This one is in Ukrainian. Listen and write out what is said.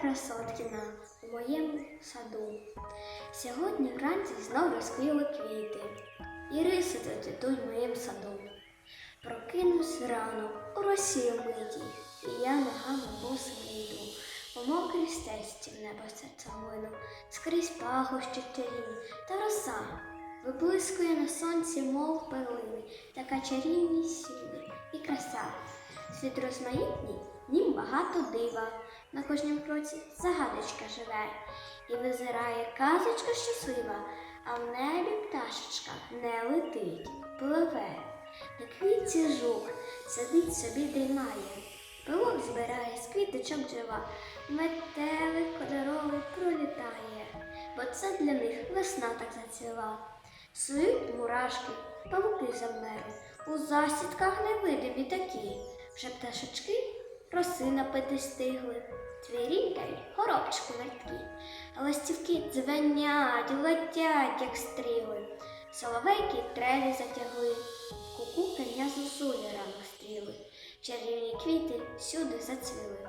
красоткіна у моєму саду. Сьогодні вранці знов розквіли квіти і риси цвітуть моїм садом. саду. Прокинусь рано у росі вмитій, і я ногами босими йду. По мокрій стесті в небо серцевину, скрізь пагощі чарівні та роса виблискує на сонці, мов пилини, така чарівність сіни. Світ розмаїтній, в нім багато дива, на кожнім кроці загадочка живе, і визирає казочка щаслива, а в небі пташечка не летить, пливе. На квітці жук сидить собі дрімає, пилок збирає з квіточок джива, метелик кольоровий пролітає, бо це для них весна так зацвіла. Сують мурашки, павуки замерли, у засідках невидимі такі, вже пташечки роси напити стигли, твірінькають горобчику верткі, а ластівки дзвенять, летять, як стріли, соловейки треві затягли, куку коня зозулі рано стріли, чарівні квіти всюди зацвіли.